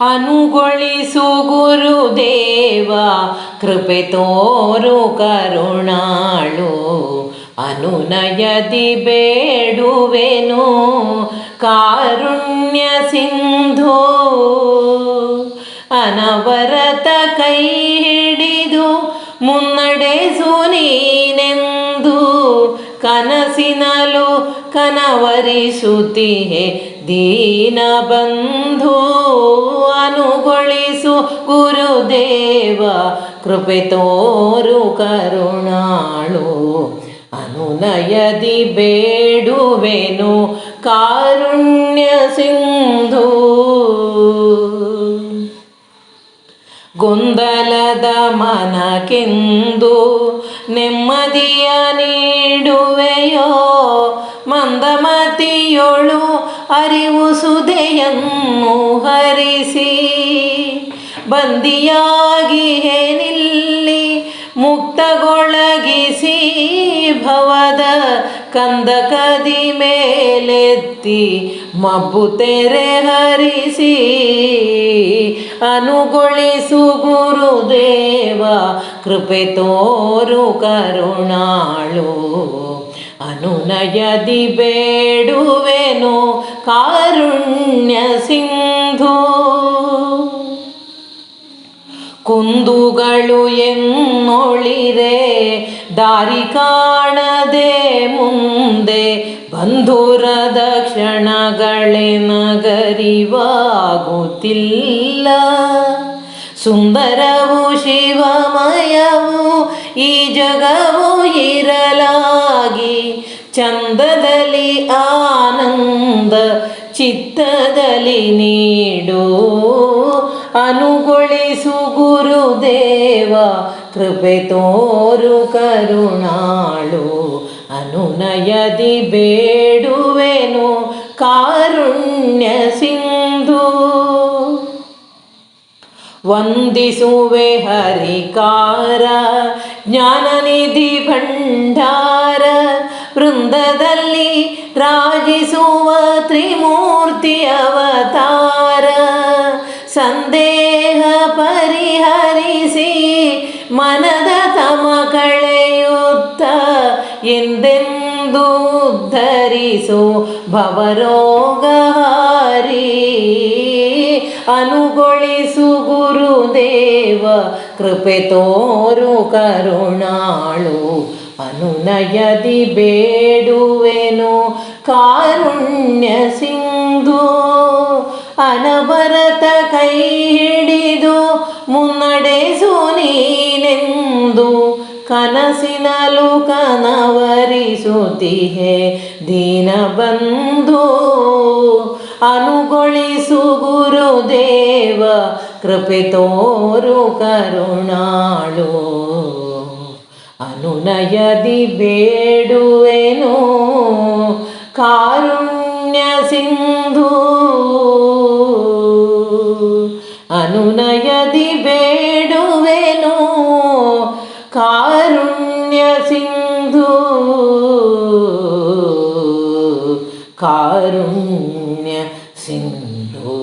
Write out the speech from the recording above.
ಅನುಗೊಳಿಸು ಗುರುದೇವ, ಕೃಪೆ ತೋರು ಕರುಣಾಳು. ಅನುನಯದಿ ಬೇಡುವೆನು ಕಾರುಣ್ಯ ಸಿಂಧು. ಅನವರತ ಕೈ ಹಿಡಿದು ಮುನ್ನಡೆಸು ನೀನೆಂದು ಕನಸಿನಲು ಕನವರಿಸುತ್ತಿಹೆ ದೀನ ಬಂಧು ಅನುಗೊಳಿಸು ಗುರುದೇವ ಕೃಪೆ ತೋರು ಕರುಣಾಳು. ಅನುನಯದಿ ಬೇಡುವೆನು ಕಾರುಣ್ಯ ಸಿಂಧು. ಗೊಂದಲದ ಮನಕೆಂದು ನೆಮ್ಮದಿಯ ನೀಡುವೆಯೋ? ಮಂದಮತಿಯೊಳು ಅರಿವು ಸುದೆಯನ್ನು ಹರಿಸಿ, ಬಂದಿಯಾಗಿ ನಿಲ್ಲಿ ಮುಕ್ತಗೊಳಗಿಸಿ, ಭವದ ಕಂದಕದಿ ಮೇಲೆತ್ತಿ ಮಬ್ಬು ತೆರೆ ಹರಿಸಿ, ಅನುಗೊಳಿಸು ಗುರುದೇವ ಕೃಪೆ ತೋರು ಕರುಣಾಳು. ಅನುನಯದಿ ಬೇಡುವೆನು ಕಾರುಣ್ಯ ಸಿಂಧು. ಕುಂದುಗಳು ಎನ್ನೊಳಿರೆ, ದಾರಿ ಕಾಣದೆ ಮುಂದೆ ಬಂಧುರ ದಕ್ಷಣಗಳೇ ನಗರಿವಾಗುತ್ತಿಲ್ಲ. ಸುಂದರವು ಶಿವಮಯವು ಈ ಜಗವು ಇರಲಾಗಿ, ಚಂದದಲ್ಲಿ ಆನಂದ ಚಿತ್ತದಲ್ಲಿ ನೀಡು. ಅನುಗೊಳಿಸು ಗುರುದೇವ, ಕೃಪೆ ತೋರು ಕರುಣಾಳು. ಅನುನಯದಿ ಬೇಡುವೆನು, ಕಾರುಣ್ಯ ಸಿಂಧು ವಂದಿಸುವೆ ಹರಿಕಾರ, ಜ್ಞಾನನಿಧಿ ಭಂಡಾರ, ವೃಂದದಲ್ಲಿ ರಾಜಿಸುವ ತ್ರಿಮೂರ್ತಿ ಅವತಾರ. ಸಂದೇಹ ಪರಿಹರಿಸಿ ಮನದ ತಮ ಕಳೆಯುತ್ತ ಎಂದೆಂದು ಧರಿಸು ಭವರೋಗಹಾರಿ ಅನುಗೊಳಿಸು ಗುರುದೇವ, ಕೃಪೆ ತೋರು ಕರುಣಾಳು. ಅನುನಯದಿ ಬೇಡುವೆನು ಕಾರುಣ್ಯ ಸಿಂಧು. ಅನವರತ ಕೈ ಹಿಡಿದು ಮುನ್ನಡೆಸು ನೀನೆಂದು. ಕನಸಿನಲು ಕನವರಿಸುತ್ತಿಹೆ ದೀನ ಬಂಧು ಅನುಗೊಳಿಸು ಗುರುದೇವ ಕೃಪೆ ತೋರು ಕರುಣಾಳು. ಅನುನಯದಿ ಬೇಡುವೆನು ಕಾರುಣ್ಯ ಸಿಂಧು. ಅನುನಯದಿ ಬೇಡುವೆನು ಕಾರುಣ್ಯ ಕಾರುಣ್ಯ ಸಿಂಧು